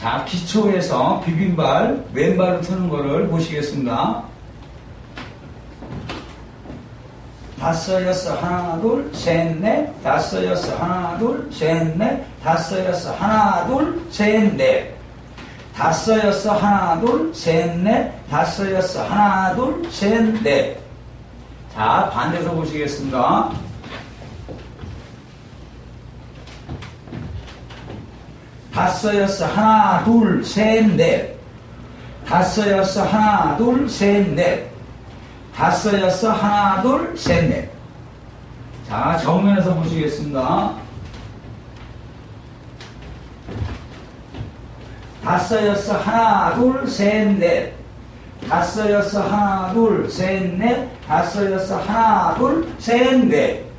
자, 기초에서 비빈발, 왼발로 트는 거를 보시겠습니다. 다섯, 여섯, 하나, 둘, 셋, 넷, 다섯, 여섯, 하나, 둘, 셋, 넷, 다섯, 여섯, 하나, 둘, 셋, 넷. 다섯, 여섯, 하나, 둘, 셋, 넷, 다섯, 여섯, 하나, 둘, 셋, 넷. 자, 반대서 보시겠습니다. 다섯, 여섯, 하나, 둘, 셋, 넷. 다섯, 여섯, 하나, 둘, 셋, 넷. 다섯, 여섯, 하나, 둘, 셋, 넷. 자, 정면에서 보시겠습니다. 다섯, 여섯, 하나, 둘, 셋, 넷. 다섯, 여섯, 하나, 둘, 셋, 넷. 다섯, 여섯, 하나, 둘, 셋, 넷.